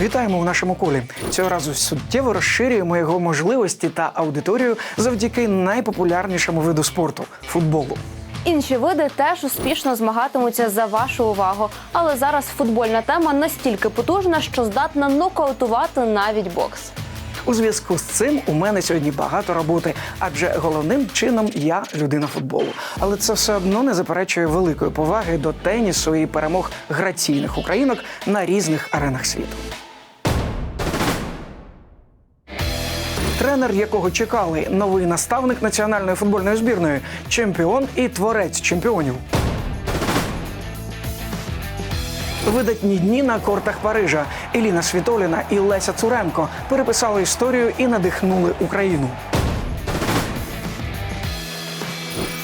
Вітаємо у нашому колі. Цього разу суттєво розширюємо його можливості та аудиторію завдяки найпопулярнішому виду спорту футболу. Інші види теж успішно змагатимуться за вашу увагу. Але зараз футбольна тема настільки потужна, що здатна нокаутувати навіть бокс. У зв'язку з цим у мене сьогодні багато роботи, адже головним чином я людина футболу. Але це все одно не заперечує великої поваги до тенісу і перемог граційних українок на різних аренах світу. Тренер, якого чекали, новий наставник національної футбольної збірної, чемпіон і творець чемпіонів. Видатні дні на кортах Парижа. Еліна Світоліна і Леся Цуренко переписали історію і надихнули Україну.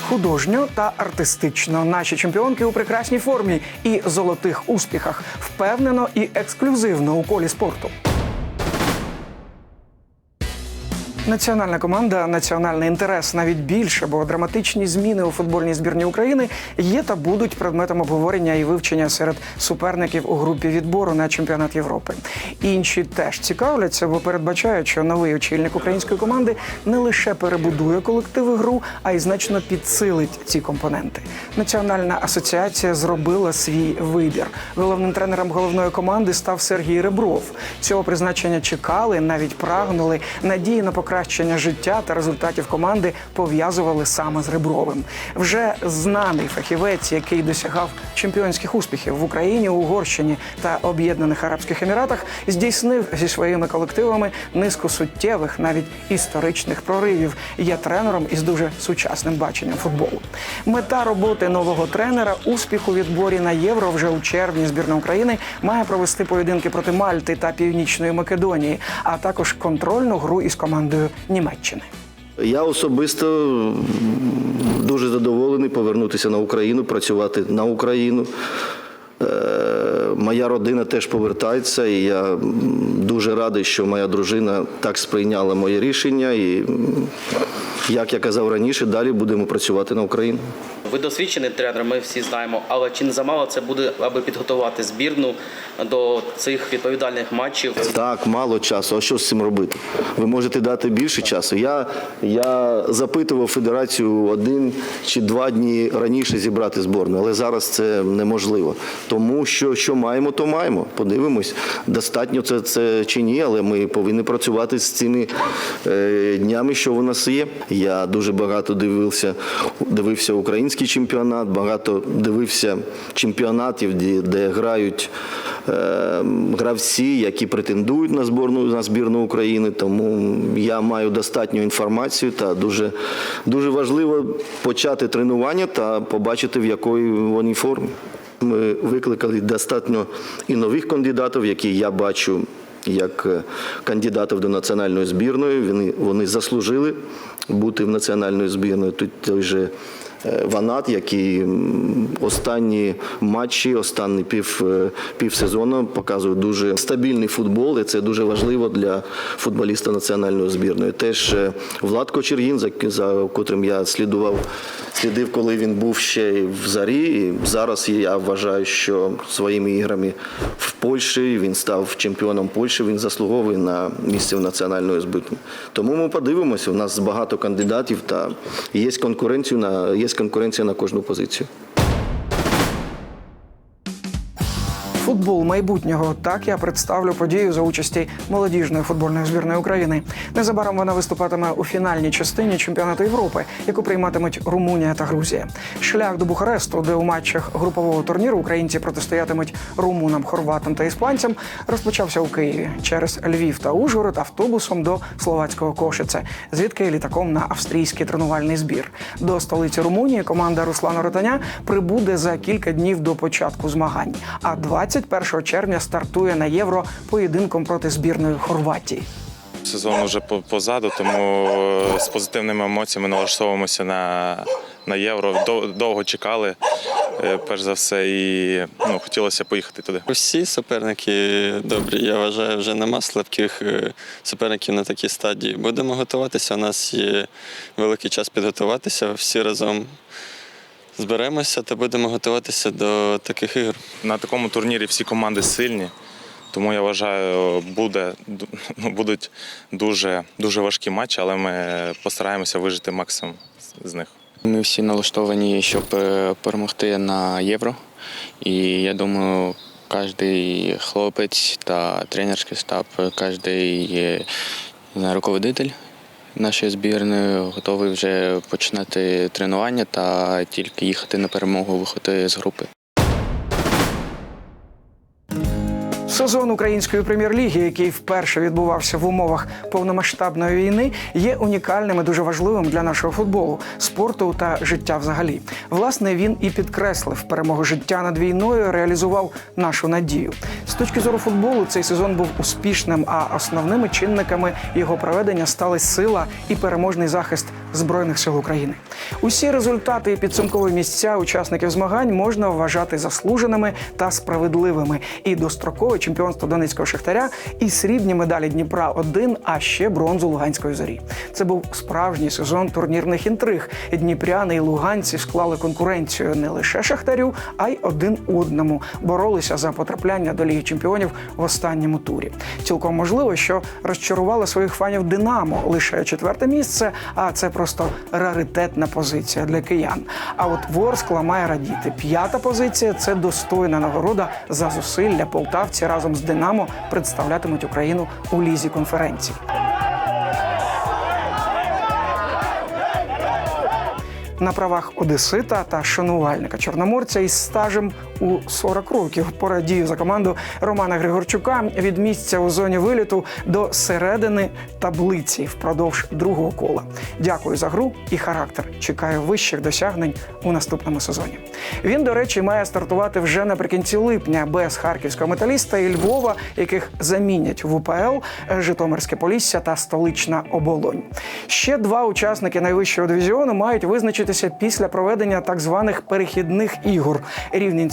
Художньо та артистично наші чемпіонки у прекрасній формі і золотих успіхах, впевнено і ексклюзивно у колі спорту. Національна команда, національний інтерес навіть більше, бо драматичні зміни у футбольній збірні України є та будуть предметом обговорення і вивчення серед суперників у групі відбору на чемпіонат Європи. Інші теж цікавляться, бо передбачають, що новий очільник української команди не лише перебудує колектив і гру, а й значно підсилить ці компоненти. Національна асоціація зробила свій вибір. Головним тренером головної команди став Сергій Ребров. Цього призначення чекали, навіть прагнули. Надії на покращення життя та результатів команди пов'язували саме з Ребровим. Вже знаний фахівець, який досягав чемпіонських успіхів в Україні, Угорщині та Об'єднаних Арабських Еміратах, здійснив зі своїми колективами низку суттєвих, навіть історичних проривів. Є тренером із дуже сучасним баченням футболу. Мета роботи нового тренера успіх у відборі на євро вже у червні збірна України має провести поєдинки проти Мальти та Північної Македонії, а також контрольну гру із командою Німеччини. Я особисто дуже задоволений повернутися на Україну, працювати на Україну. Моя родина теж повертається, і я дуже радий, що моя дружина так сприйняла моє рішення. І, як я казав раніше, далі будемо працювати на Україну. Ви досвідчений тренер, ми всі знаємо, але чи не замало це буде, аби підготувати збірну до цих відповідальних матчів? Так, мало часу. А що з цим робити? Ви можете дати більше часу. Я, я запитував федерацію один чи два дні раніше зібрати зборну, але зараз це неможливо. Тому що що маємо, то маємо. Подивимось, достатньо це, це чи ні, але ми повинні працювати з цими е, днями, що в нас є. Я дуже багато дивився, дивився український чемпіонат, багато дивився чемпіонатів, де, де грають е, гравці, які претендують на зборну на збірну України. Тому я маю достатню інформацію та дуже, дуже важливо почати тренування та побачити, в якої вони формі. Ми викликали достатньо і нових кандидатів, які я бачу як е, кандидатів до національної збірної. Вони, вони заслужили бути в національної збірної. Тут той же Ванат, який останні матчі, останні пів, е, півсезону показує дуже стабільний футбол, і це дуже важливо для футболіста національної збірної. Теж е, Влад Кочергін, за, за котрим я слідував, слідив, коли він був ще в зарі. І зараз я вважаю, що своїми іграми в Польщі він став чемпіоном Польщі. Він заслуговує на місце в національної збірної. Тому ми подивимося. У нас багато кандидатів та є конкуренція на є конкуренція на кожну позицію. Футбол майбутнього так я представлю подію за участі молодіжної футбольної збірної України. Незабаром вона виступатиме у фінальній частині чемпіонату Європи, яку прийматимуть Румунія та Грузія. Шлях до Бухаресту, де у матчах групового турніру українці протистоятимуть румунам, хорватам та іспанцям, розпочався у Києві через Львів та Ужгород автобусом до словацького Кошице, звідки літаком на австрійський тренувальний збір. До столиці Румунії команда Руслана Ротаня прибуде за кілька днів до початку змагань. А 21 червня стартує на євро поєдинком проти збірної Хорватії. Сезон вже по- позаду, тому е, з позитивними емоціями налаштовуємося на, на євро. Дов- Довго чекали, е, перш за все, і ну, хотілося поїхати туди. Всі суперники добрі. Я вважаю, вже нема слабких е, суперників на такій стадії. Будемо готуватися. У нас є великий час підготуватися. Всі разом зберемося та будемо готуватися до таких ігор. На такому турнірі всі команди сильні. Тому я вважаю, буде, ну, будуть дуже, дуже важкі матчі, але ми постараємося вижити максимум з- них. Ми всі налаштовані, щоб е, перемогти на євро. І я думаю, кожен хлопець та тренерський штаб, кожен руководитель нашої збірної готовий вже починати тренування та тільки їхати на перемогу, виходити з групи. Сезон української прем'єр-ліги, який вперше відбувався в умовах повномасштабної війни, є унікальним і дуже важливим для нашого футболу, спорту та життя взагалі. Власне, він і підкреслив перемогу життя над війною, реалізував нашу надію. З точки зору футболу, цей сезон був успішним, а основними чинниками його проведення стали сила і переможний захист збройних сил України. Усі результати і підсумкові місця учасників змагань можна вважати заслуженими та справедливими. І дострокове чемпіонство Донецького Шахтаря, і срібні медалі Дніпра 1 а ще бронзу Луганської зорі. Це був справжній сезон турнірних інтриг. Дніпряни і луганці склали конкуренцію не лише Шахтарю, а й один одному. Боролися за потрапляння до Ліги Чемпіонів в останньому турі. Цілком можливо, що розчарували своїх фанів Динамо лише четверте місце, а це просто раритетна позиція для киян. А от Ворскла має радіти. П'ята позиція це достойна нагорода за зусилля. Полтавці разом з Динамо представлятимуть Україну у лізі конференцій. на правах одесита та шанувальника чорноморця із стажем у 40 років. Порадію за команду Романа Григорчука від місця у зоні виліту до середини таблиці впродовж другого кола. Дякую за гру і характер. Чекаю вищих досягнень у наступному сезоні. Він, до речі, має стартувати вже наприкінці липня без харківського металіста і Львова, яких замінять в УПЛ Житомирське Полісся та столична оболонь. Ще два учасники найвищого дивізіону мають визначитися після проведення так званих перехідних ігор.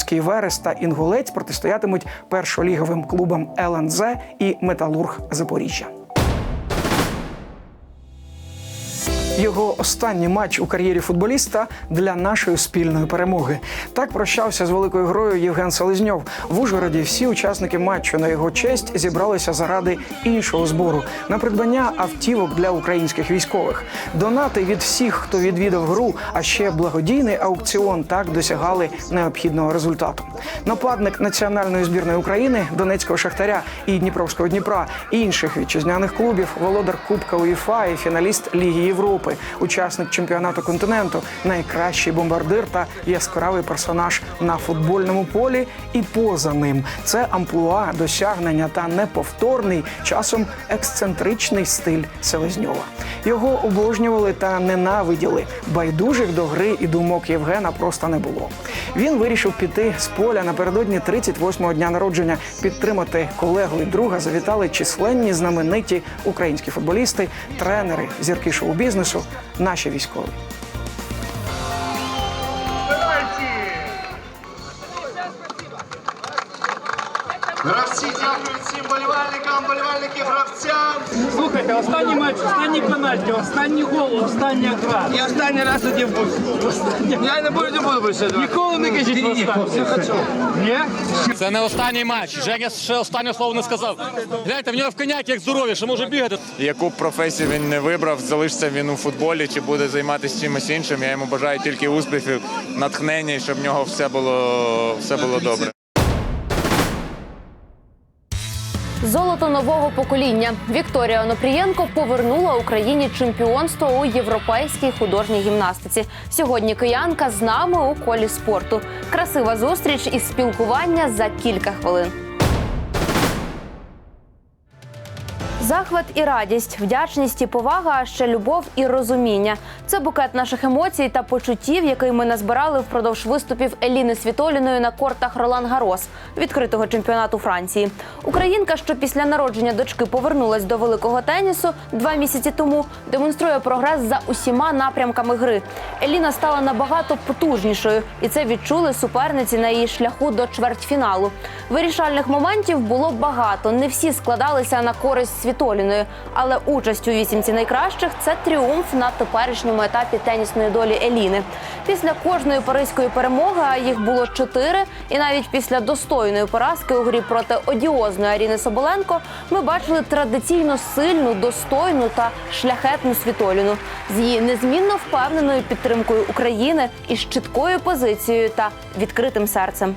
Рівненський Верес та Інгулець протистоятимуть першоліговим клубам ЛНЗ і Металург Запоріжжя. Його останній матч у кар'єрі футболіста для нашої спільної перемоги. Так прощався з великою грою Євген Селезньов. В Ужгороді всі учасники матчу на його честь зібралися заради іншого збору на придбання автівок для українських військових. Донати від всіх, хто відвідав гру, а ще благодійний аукціон так досягали необхідного результату. Нападник національної збірної України, Донецького Шахтаря і Дніпровського Дніпра, інших вітчизняних клубів, володар Кубка УЄФА і фіналіст Ліги Європи, учасник чемпіонату континенту, найкращий бомбардир та яскравий персонаж на футбольному полі і поза ним. Це амплуа, досягнення та неповторний, часом ексцентричний стиль Селезньова. Його обожнювали та ненавиділи. Байдужих до гри і думок Євгена просто не було. Він вирішив піти з поля напередодні 38-го дня народження, підтримати колегу і друга. Завітали численні знамениті українські футболісти, тренери, зірки шоу-бізнесу, наші військові. Гравці дякують всім болівальникам, болівальники гравцям. Слухайте, останній матч, останній пенальті, останній гол, остання гра. Я останній раз тоді буду. Я не буду, не буду більше. Ніколи не кажіть останній. Ні? Це не останній матч. Женя ще останнє слово не сказав. Гляньте, в нього в коняк як здоров'я, що може бігати. Яку б професію він не вибрав, залишиться він у футболі чи буде займатися чимось іншим. Я йому бажаю тільки успіхів, натхнення щоб в нього все було, все було добре. Золото нового покоління Вікторія Онопрієнко повернула Україні чемпіонство у європейській художній гімнастиці. Сьогодні киянка з нами у колі спорту. Красива зустріч і спілкування за кілька хвилин. Захват і радість, вдячність і повага, а ще любов і розуміння. Це букет наших емоцій та почуттів, який ми назбирали впродовж виступів Еліни Світоліної на кортах Ролан Гарос відкритого чемпіонату Франції. Українка, що після народження дочки повернулась до великого тенісу два місяці тому, демонструє прогрес за усіма напрямками гри. Еліна стала набагато потужнішою, і це відчули суперниці на її шляху до чвертьфіналу. Вирішальних моментів було багато. Не всі складалися на користь світових. Світоліною. Але участь у вісімці найкращих це тріумф на теперішньому етапі тенісної долі Еліни. Після кожної паризької перемоги, а їх було чотири, і навіть після достойної поразки у грі проти одіозної Аріни Соболенко, ми бачили традиційно сильну, достойну та шляхетну Світоліну з її незмінно впевненою підтримкою України із чіткою позицією та відкритим серцем.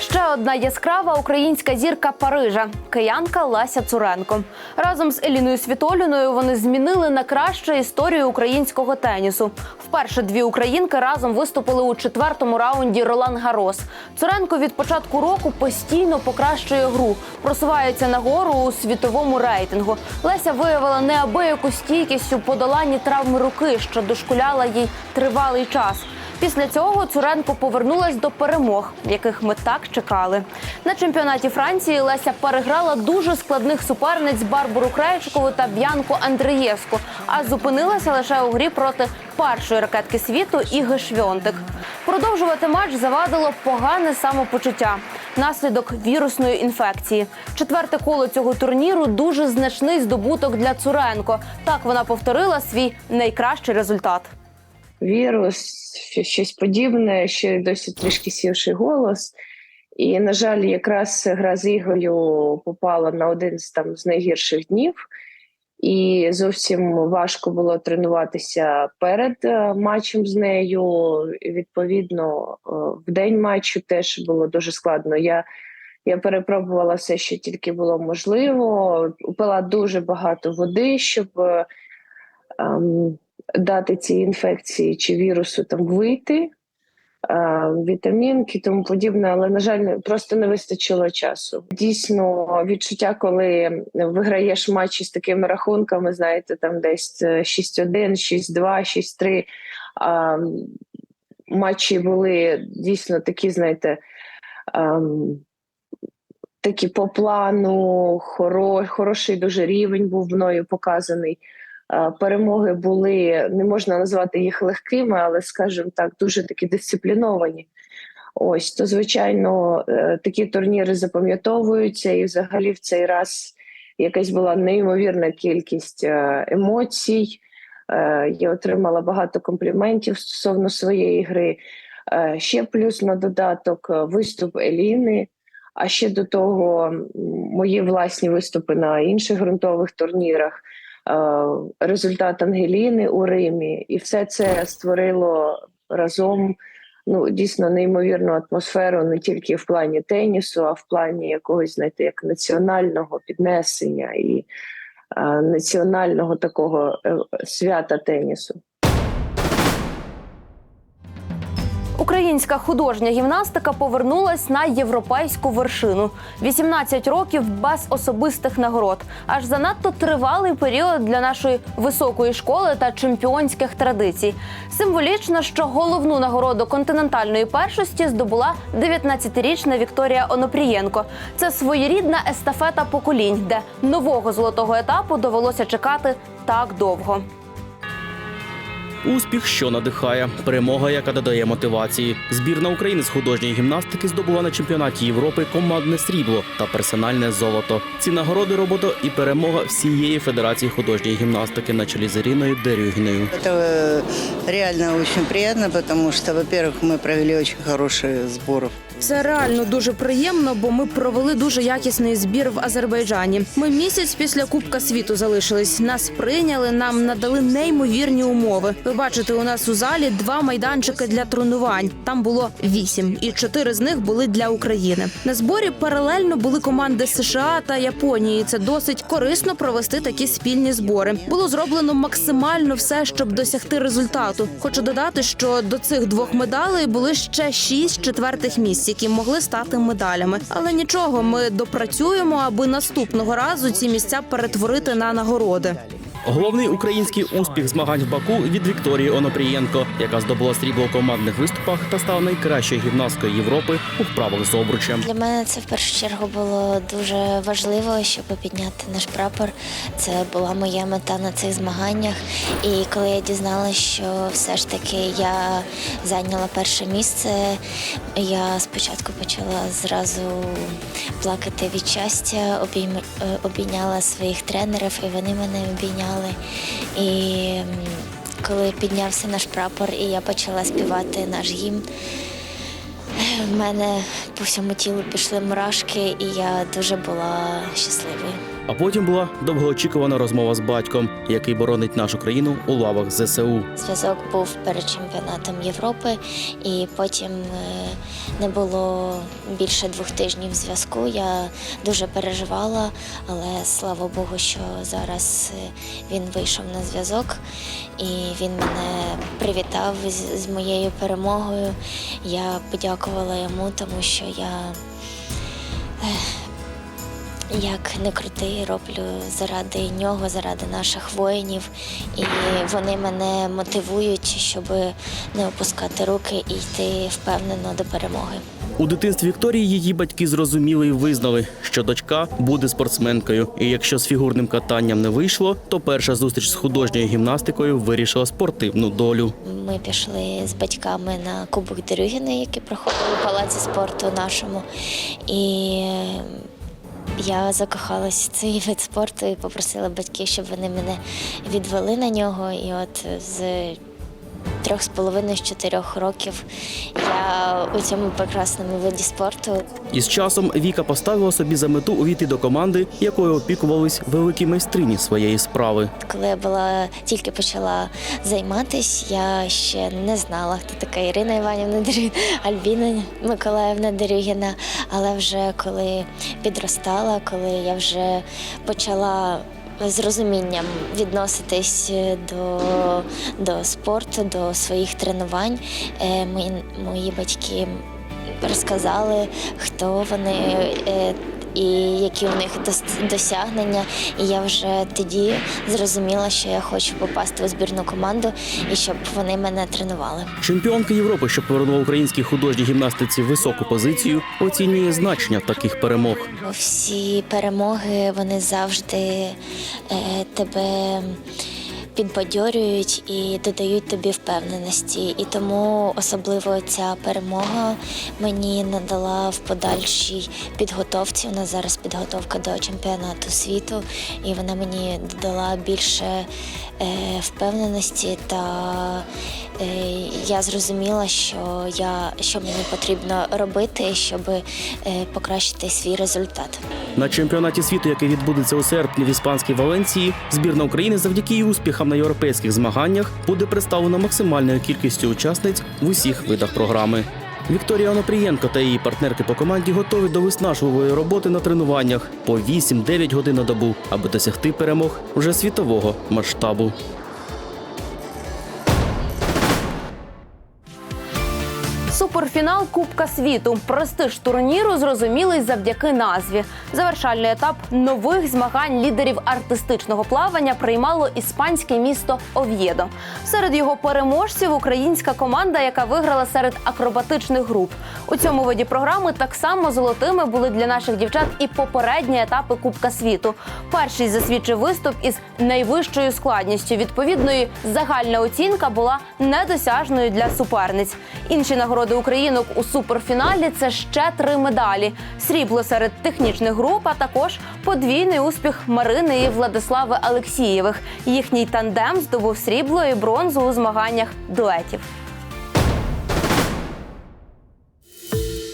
Ще одна яскрава українська зірка Парижа киянка Леся Цуренко. Разом з Еліною Світоліною вони змінили на краще історію українського тенісу. Вперше дві українки разом виступили у четвертому раунді Ролан Гарос. Цуренко від початку року постійно покращує гру, просувається нагору у світовому рейтингу. Леся виявила неабияку стійкість у подоланні травми руки, що дошкуляла їй тривалий час. Після цього Цуренко повернулась до перемог, яких ми так чекали. На чемпіонаті Франції Леся переграла дуже складних суперниць Барбару Крейчикову та Б'янку Андрієвську, а зупинилася лише у грі проти першої ракетки світу Іги Швьонтик. Продовжувати матч завадило погане самопочуття. Наслідок вірусної інфекції. Четверте коло цього турніру дуже значний здобуток для Цуренко. Так вона повторила свій найкращий результат. Вірус, щось- подібне, ще досі трішки сівший голос. І, на жаль, якраз гра з Ігою попала на один з там з найгірших днів, і зовсім важко було тренуватися перед е, матчем з нею. Відповідно, е, в день матчу теж було дуже складно. Я, я перепробувала все, що тільки було можливо. Пила дуже багато води, щоб. е, ем, дати цій інфекції чи вірусу там вийти, вітамінки, тому подібне, але на жаль, просто не вистачило часу. Дійсно, відчуття, коли виграєш матчі з такими рахунками, знаєте, там десь е, 6-1, 6-2, 6-3. Матчі були дійсно такі, знаєте. ем, Такі по плану, хоро, хороший дуже рівень був мною показаний. Е, Перемоги були, не можна назвати їх легкими, але, скажімо так, дуже такі дисципліновані. Ось, то, звичайно, е, такі турніри запам'ятовуються, і взагалі в цей раз якась була неймовірна кількість е, емоцій. Я отримала багато компліментів стосовно своєї гри. Ще плюс на додаток виступ Еліни. А ще до того мої власні виступи на інших ґрунтових турнірах, результат Ангеліни у Римі, і все це створило разом ну дійсно неймовірну атмосферу не тільки в плані тенісу, а в плані якогось, знаєте, як національного піднесення і е, національного такого е, свята тенісу. Українська художня гімнастика повернулась на європейську вершину. 18 років без особистих нагород. Аж занадто тривалий період для нашої високої школи та чемпіонських традицій. Символічно, що головну нагороду континентальної першості здобула 19-річна Вікторія Онопрієнко. Це своєрідна естафета поколінь, де нового золотого етапу довелося чекати так довго. Успіх, що надихає, перемога, яка додає мотивації. Збірна України з художньої гімнастики здобула на чемпіонаті Європи командне срібло та персональне золото. Ці нагороди робота і перемога всієї федерації художньої гімнастики на чолі з Іриною Дерюгіною. Это э, реально очень приятно, потому что, во-первых, мы провели очень хороший сбор. Це реально дуже приємно, бо ми провели дуже якісний збір в Азербайджані. Ми місяць після Кубка світу залишились. Нас прийняли, нам надали неймовірні умови. Ви бачите, у нас у залі два майданчики для тренувань. Там було вісім, і чотири з них були для України. На зборі паралельно були команди США та Японії. Це досить корисно провести такі спільні збори. Було зроблено максимально все, щоб досягти результату. Хочу додати, що до цих двох медалей були ще шість четвертих місць, які могли стати медалями. Але нічого, ми допрацюємо, аби наступного разу ці місця перетворити на нагороди. Головний український успіх змагань в Баку від Вікторії Онопрієнко, яка здобула срібло у командних виступах та стала найкращою гімнасткою Європи у вправах з обручем. Для мене це в першу чергу було дуже важливо, щоб підняти наш прапор. Це була моя мета на цих змаганнях. І коли я дізналася, що все ж таки я зайняла перше місце, я спочатку почала зразу плакати від щастя, е, обійняла своїх тренерів, і вони мене обійняли. І коли піднявся наш прапор, і я почала співати наш гімн. В мене по всьому тілу пішли мурашки, і я дуже була щасливою. А потім була довгоочікувана розмова з батьком, який боронить нашу країну у лавах ЗСУ. Зв'язок був перед чемпіонатом Європи, і потім е, не було більше двох тижнів зв'язку. Я дуже переживала, але слава Богу, що зараз е, він вийшов на зв'язок і він мене привітав з, з моєю перемогою. Я подякувала йому, тому що я. Як не крути, роблю заради нього, заради наших воїнів, і вони мене мотивують, щоб не опускати руки і йти впевнено до перемоги. У дитинстві Вікторії її батьки зрозуміли і визнали, що дочка буде спортсменкою. І якщо з фігурним катанням не вийшло, то перша зустріч з художньою гімнастикою вирішила спортивну долю. Ми пішли з батьками на Кубок Дерюгіна, який проходив у палаці спорту нашому. І я закохалась в цей вид спорту і попросила батьків, щоб вони мене відвели на нього. І от з трьох з половиною з чотирьох років я у цьому прекрасному виді спорту. І з часом Віка поставила собі за мету увійти до команди, якою опікувались великі майстрині своєї справи. Коли я була тільки почала займатися, я ще не знала, хто така Ірина Іванівна Дерюгіна, Альбіна Миколаївна Дерюгіна. Але вже коли підростала, коли я вже почала з розумінням відноситись до, до спорту, до своїх тренувань, е, мої, мої батьки розказали, хто вони. І які у них дос- досягнення, і я вже тоді зрозуміла, що я хочу попасти у збірну команду і щоб вони мене тренували. Чемпіонка Європи, що повернула українській художній гімнастиці високу позицію, оцінює значення таких перемог. Всі перемоги вони завжди е, тебе підбадьорюють і додають тобі впевненості. І тому особливо ця перемога мені надала в подальшій підготовці. У нас зараз підготовка до чемпіонату світу, і вона мені додала більше е, впевненості та я зрозуміла, що я що мені потрібно робити, щоб е, покращити свій результат. На чемпіонаті світу, який відбудеться у серпні в іспанській Валенції, збірна України завдяки її успіхам на європейських змаганнях буде представлена максимальною кількістю учасниць в усіх видах програми. Вікторія Онопрієнко та її партнерки по команді готові до виснажливої роботи на тренуваннях по 8-9 годин на добу, аби досягти перемог вже світового масштабу. Суперфінал Кубка світу. Престиж турніру зрозумілий завдяки назві. Завершальний етап нових змагань лідерів артистичного плавання приймало іспанське місто Ов'єдо. Серед його переможців українська команда, яка виграла серед акробатичних груп. У цьому виді програми так само золотими були для наших дівчат і попередні етапи Кубка світу. Перший засвідчив виступ із найвищою складністю. Відповідної загальна оцінка була недосяжною для суперниць. Інші нагороди українок у суперфіналі це ще три медалі: срібло серед технічних груп, а також подвійний успіх Марини і Владислави Алексієвих. Їхній тандем здобув срібло і бронзу у змаганнях дуетів.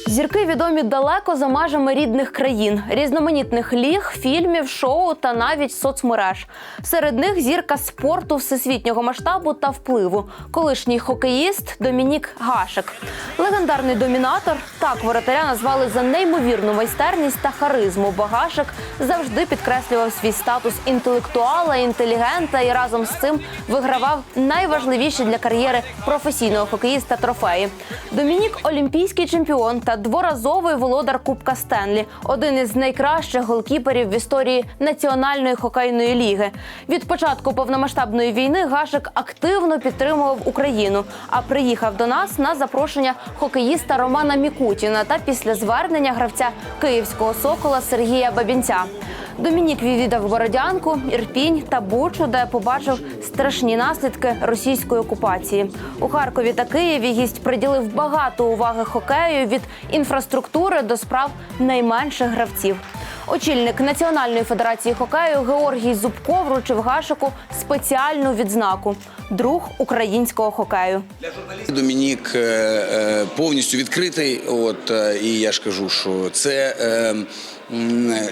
Зірки відомі далеко за межами рідних країн, різноманітних ліг, фільмів, шоу та навіть соцмереж. Серед них зірка спорту всесвітнього масштабу та впливу. Колишній хокеїст Домінік Гашек. Легендарний домінатор так воротаря назвали за неймовірну майстерність та харизму. Бо Гашек завжди підкреслював свій статус інтелектуала, інтелігента і разом з цим вигравав найважливіші для кар'єри професійного хокеїста трофеї. Домінік олімпійський чемпіон та дворазовий володар Кубка Стенлі, один із найкращих голкіперів в історії Національної хокейної ліги. Від початку повномасштабної війни Гашик активно підтримував Україну, а приїхав до нас на запрошення хокеїста Романа Мікутіна та після звернення гравця київського сокола Сергія Бабінця. Домінік відвідав Бородянку, Ірпінь та Бучу, де побачив страшні наслідки російської окупації. У Харкові та Києві гість приділив багато уваги хокею від інфраструктури до справ найменших гравців. Очільник Національної федерації хокею Георгій Зубко вручив Гашику спеціальну відзнаку друг українського хокею. Домінік е, е, повністю відкритий. От е, і я ж кажу, що це.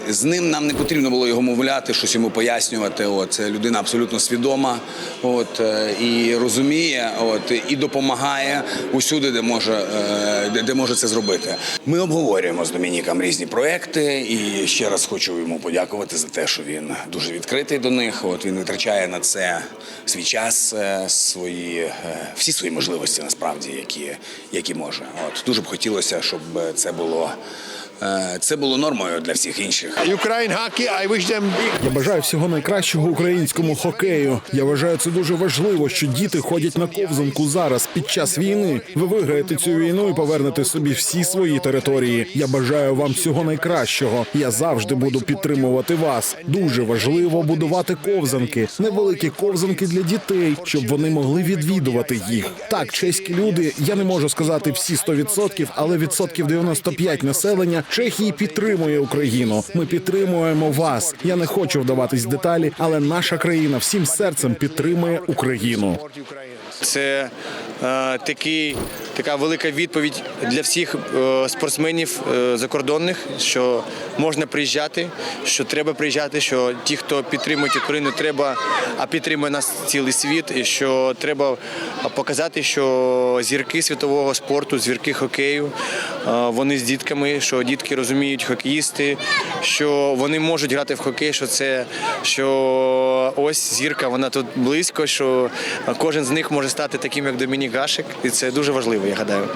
З ним нам не потрібно було його мовляти, щось йому пояснювати. От людина абсолютно свідома, от е, і розуміє, от і допомагає усюди, де може, е, де, де може це зробити. Ми обговорюємо з Домініком різні проекти, і ще раз хочу йому подякувати за те, що він дуже відкритий до них. От він витрачає на це свій час, е, свої е, всі свої можливості насправді, які, які може. От дуже б хотілося, щоб це було. Е, Це було нормою для всіх інших. Я бажаю всього найкращого українському хокею. Я вважаю це дуже важливо, що діти ходять на ковзанку зараз під час війни. Ви виграєте цю війну і повернете собі всі свої території. Я бажаю вам всього найкращого. Я завжди буду підтримувати вас. Дуже важливо будувати ковзанки, невеликі ковзанки для дітей, щоб вони могли відвідувати їх. Так, чеські люди, я не можу сказати всі 100%, але відсотків 95 населення Чехії підтримує Україну. Ми підтримуємо вас. Я не хочу вдаватись в деталі, але наша країна всім серцем підтримує Україну. Це е, такий, така велика відповідь для всіх е, спортсменів е, закордонних, що можна приїжджати, що треба приїжджати, що ті, хто підтримують Україну, треба, а підтримує нас цілий світ, і що треба показати, що зірки світового спорту, зірки хокею, е, вони з дітками, що дітки розуміють хокеїсти, що вони можуть грати в хокей, що це що ось зірка, вона тут близько, що кожен з них може стати таким, як Домінік Гашик, і це дуже важливо, я гадаю.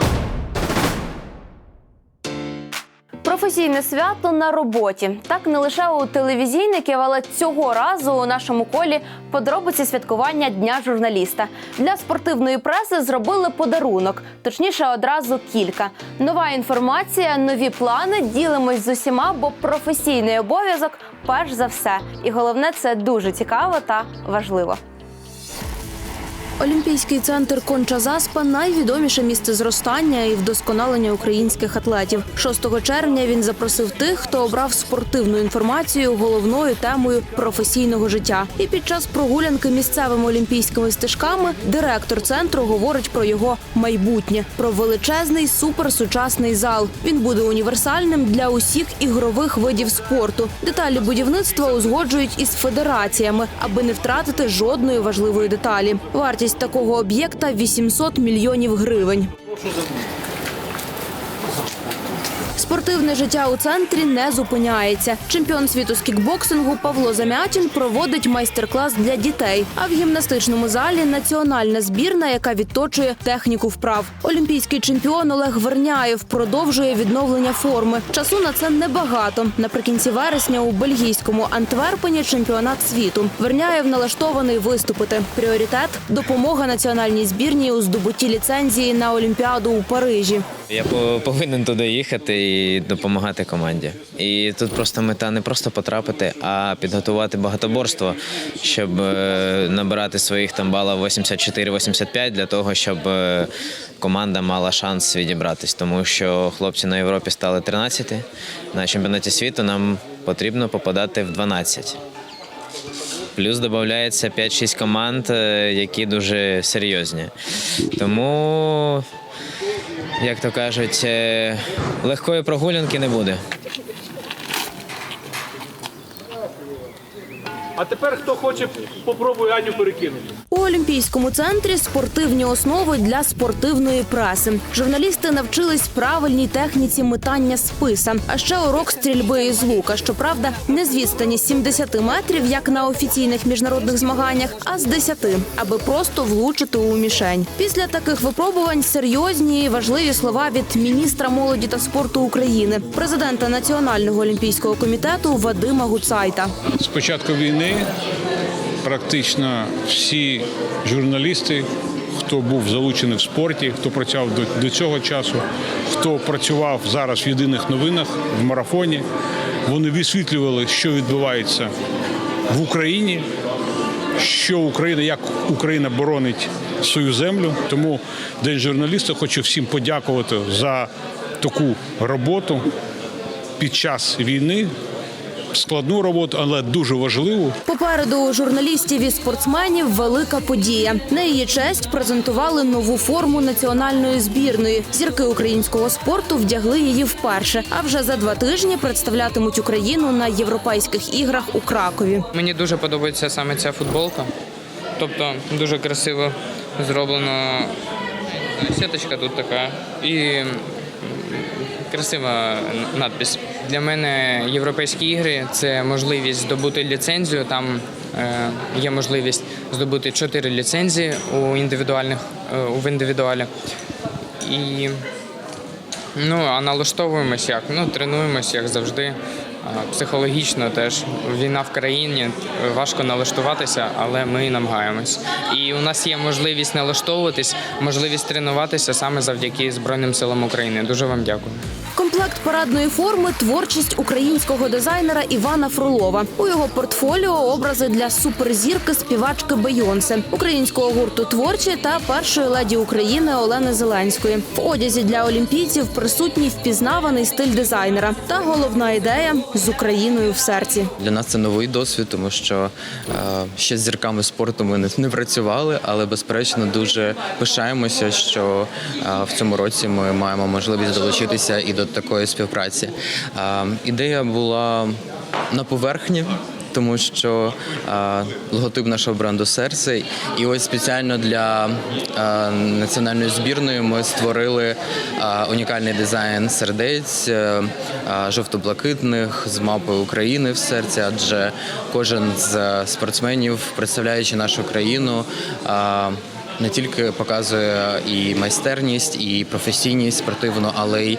Професійне свято на роботі. Так не лише у телевізійників, але цього разу у нашому колі подробиці святкування Дня журналіста. Для спортивної преси зробили подарунок, точніше, одразу кілька. Нова інформація, нові плани. Ділимось з усіма, бо професійний обов'язок перш за все. І головне, це дуже цікаво та важливо. Олімпійський центр Конча Заспа найвідоміше місце зростання і вдосконалення українських атлетів. 6 червня він запросив тих, хто обрав спортивну інформацію головною темою професійного життя. І під час прогулянки місцевими олімпійськими стежками директор центру говорить про його майбутнє, про величезний суперсучасний зал. Він буде універсальним для усіх ігрових видів спорту. Деталі будівництва узгоджують із федераціями, аби не втратити жодної важливої деталі. Вартість такого об'єкта 800 мільйонів гривень. Спортивне життя у центрі не зупиняється. Чемпіон світу з кікбоксингу Павло Замятін проводить майстер-клас для дітей. А в гімнастичному залі національна збірна, яка відточує техніку вправ. Олімпійський чемпіон Олег Верняєв продовжує відновлення форми. Часу на це небагато. Наприкінці вересня у бельгійському Антверпені чемпіонат світу. Верняєв налаштований виступити. Пріоритет допомога національній збірній у здобутті ліцензії на Олімпіаду у Парижі. Я по- повинен туди їхати і допомагати команді. І тут просто мета не просто потрапити, а підготувати багатоборство, щоб е, набирати своїх там балів 84-85 для того, щоб е, команда мала шанс відібратись. Тому що хлопці на Європі стали 13, на чемпіонаті світу нам потрібно попадати в 12. Плюс додається 5-6 команд, е, які дуже серйозні. Тому як то кажуть, е, легкої прогулянки не буде. А тепер хто хоче, попробує Аню перекинути. У Олімпійському центрі спортивні основи для спортивної преси. Журналісти навчились правильній техніці метання списа, а ще урок стрільби із лука. Щоправда, не з відстані 70 метрів, як на офіційних міжнародних змаганнях, а з 10, аби просто влучити у мішень. Після таких випробувань серйозні і важливі слова від міністра молоді та спорту України, президента Національного олімпійського комітету Вадима Гуцайта. З початку війни практично всі журналісти, хто був залучений в спорті, хто працював до, цього часу, хто працював зараз в єдиних новинах в марафоні, вони висвітлювали, що відбувається в Україні, що Україна, як Україна боронить свою землю. Тому День журналіста хочу всім подякувати за таку роботу під час війни. Складну роботу, але дуже важливу. Попереду журналістів і спортсменів велика подія. На її честь презентували нову форму національної збірної. Зірки українського спорту вдягли її вперше. А вже за два тижні представлятимуть Україну на європейських іграх у Кракові. Мені дуже подобається саме ця футболка. Тобто дуже красиво зроблена сіточка тут така і красива надпис. Для мене європейські ігри це можливість здобути ліцензію. Там е, є можливість здобути чотири ліцензії у індивідуальних е, в індивідуалі. І Ну, а налаштовуємось як? Ну, тренуємось, як завжди. Психологічно теж війна в країні, важко налаштуватися, але ми намагаємось. І у нас є можливість налаштовуватись, можливість тренуватися саме завдяки Збройним силам України. Дуже вам дякую. Комплект парадної форми творчість українського дизайнера Івана Фролова. У його портфоліо образи для суперзірки співачки Бейонсе, українського гурту творчі та першої леді України Олени Зеленської. В одязі для олімпійців присутній впізнаваний стиль дизайнера та головна ідея з Україною в серці. Для нас це новий досвід, тому що е, ще з зірками спорту ми не, не працювали, але безперечно дуже пишаємося, що е, в цьому році ми маємо можливість долучитися і до такої співпраці. Е, ідея була на поверхні. Тому що е, логотип нашого бренду серце, і ось спеціально для е, національної збірної ми створили е, унікальний дизайн сердець е, е, жовто-блакитних з мапою України в серці, адже кожен з спортсменів, представляючи нашу країну. е, не тільки показує і майстерність, і професійність спортивну, але й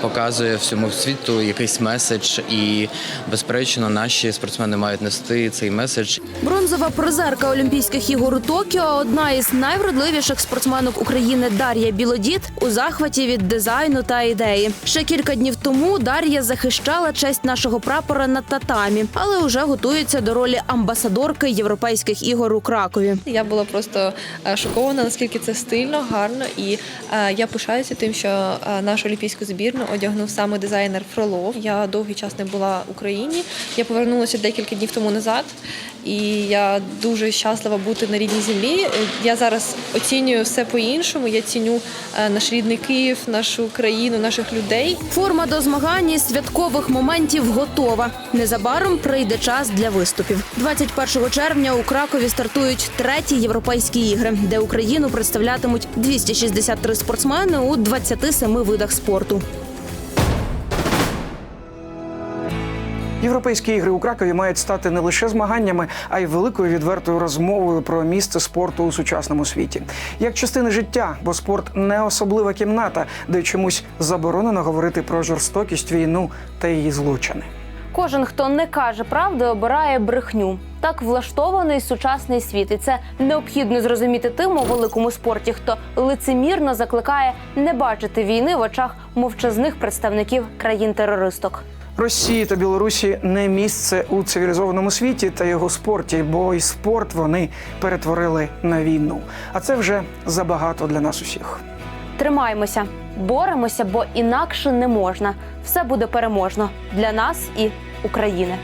показує всьому світу якийсь меседж. І безперечно, наші спортсмени мають нести цей меседж. Бронзова призерка Олімпійських ігор у Токіо, одна із найвродливіших спортсменок України Дар'я Білодід у захваті від дизайну та ідеї. Ще кілька днів тому Дар'я захищала честь нашого прапора на татамі, але вже готується до ролі амбасадорки європейських ігор у Кракові. Я була просто е, шокована, наскільки це стильно, гарно. І е, я пишаюся тим, що е, нашу олімпійську збірну одягнув саме дизайнер Фролов. Я довгий час не була в Україні. Я повернулася декілька днів тому назад, і я дуже щаслива бути на рідній землі. Я зараз оцінюю все по-іншому. Я ціню е, наш рідний Київ, нашу країну, наших людей. Форма до змагань і святкових моментів готова. Незабаром прийде час для виступів. 21 червня у Кракові стартують треті європейські ігри, де Україну представлятимуть 263 спортсмени у 27 видах спорту. Європейські ігри у Кракові мають стати не лише змаганнями, а й великою відвертою розмовою про місце спорту у сучасному світі, як частини життя, бо спорт не особлива кімната, де чомусь заборонено говорити про жорстокість, війну та її злочини. Кожен, хто не каже правди, обирає брехню. Так влаштований сучасний світ, і це необхідно зрозуміти тим у великому спорті, хто лицемірно закликає не бачити війни в очах мовчазних представників країн-терористок. Росії та Білорусі не місце у цивілізованому світі та його спорті, бо і спорт вони перетворили на війну. А це вже забагато для нас усіх. Тримаємося, боремося, бо інакше не можна. Все буде переможно для нас і України.